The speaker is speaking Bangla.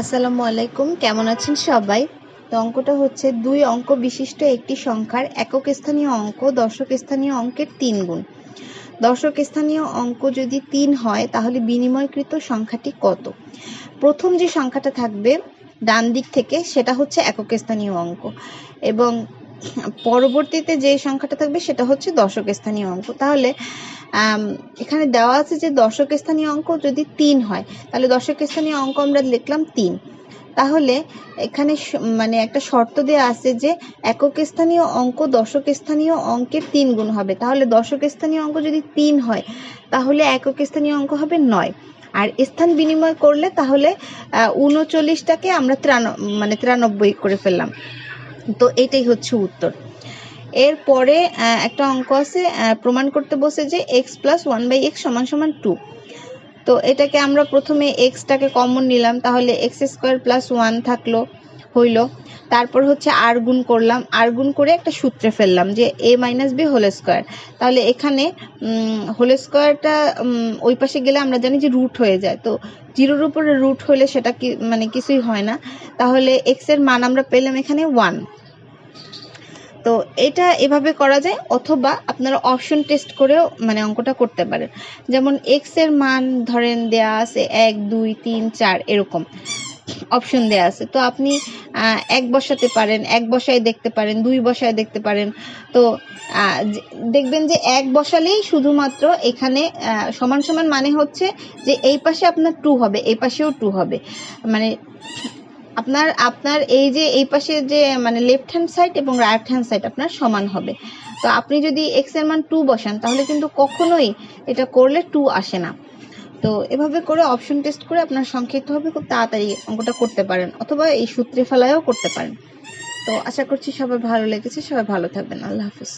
আসসালামু আলাইকুম, কেমন আছেন সবাই? তো অঙ্কটা হচ্ছে দুই অঙ্ক বিশিষ্ট একটি সংখ্যার একক স্থানীয় অঙ্ক দর্শক স্থানীয় অঙ্কের তিন গুণ। দর্শক স্থানীয় অঙ্ক যদি তিন হয়, তাহলে বিনিময়কৃত সংখ্যাটি কত? প্রথম যে সংখ্যাটা থাকবে, ডান দিক থেকে, সেটা হচ্ছে একক স্থানীয় অঙ্ক। এবং পরবর্তীতে যে সংখ্যাটা থাকবে সেটা হচ্ছে দশক স্থানীয় অঙ্ক। তাহলে এখানে দেওয়া আছে যে দশক স্থানীয় অঙ্ক যদি তিন হয়, তাহলে দশক স্থানীয় অঙ্ক আমরা লিখলাম তিন। তাহলে এখানে মানে একটা শর্ত দেওয়া আছে যে একক স্থানীয় অঙ্ক দশক স্থানীয় অঙ্কের তিন গুণ হবে। তাহলে দশক স্থানীয় অঙ্ক যদি তিন হয়, তাহলে একক স্থানীয় অঙ্ক হবে নয়। আর স্থান বিনিময় করলে তাহলে উনচল্লিশটাকে আমরা ত্রান মানে তিরানব্বই করে ফেললাম। তো এটাই হচ্ছে উত্তর। এরপরে একটা অঙ্ক আছে প্রমাণ করতে বসে যে x plus one by x সমান সমান টু তো এটাকে আমরা প্রথমে এক্সটাকে কমন নিলাম, তাহলে এক্স স্কোয়ার প্লাস ওয়ান থাকল, হইল। তারপর হচ্ছে আর গুণ করলাম আর গুণ করে একটা সূত্রে ফেললাম যে A minus B whole square তাহলে এখানে হোল স্কোয়ারটা ওই পাশে গেলে আমরা জানি যে রুট হয়ে যায়। তো জিরোর উপরে রুট হলে সেটা কি মানে কিছুই হয় না। তাহলে এক্সের মান আমরা পেলাম এখানে ওয়ান তো এটা এভাবে করা যায়, অথবা আপনারা অপশন টেস্ট করেও মানে অঙ্কটা করতে পারেন। যেমন এক্সের মান ধরেন দেয়া আছে এক, দুই, তিন, চার, এরকম অপশন দেয়া আছে। তো আপনি এক বসাতে পারেন, এক বসায় দেখতে পারেন, দুই বসায় দেখতে পারেন। তো দেখবেন যে এক বসালেই শুধুমাত্র এখানে সমান সমান মানে হচ্ছে যে এই পাশে আপনার টু হবে, এই পাশেও টু হবে। মানে আপনার আপনার এই যে, এই পাশে যে মানে লেফট হ্যান্ড সাইড এবং রাইট হ্যান্ড সাইড আপনার সমান হবে। তো আপনি যদি এক্সের মান টু বসান, তাহলে কিন্তু কখনোই এটা করলে টু আসে না। তো এভাবে করে অপশন টেস্ট করে আপনার সংক্ষিপ্তভাবে খুব তাড়াতাড়ি অঙ্কটা করতে পারেন, অথবা এই সূত্রে ফেলায়ও করতে পারেন। তো আশা করছি সবাই ভালো লেগেছে, সবাই ভালো থাকবেন। আল্লাহ হাফিজ।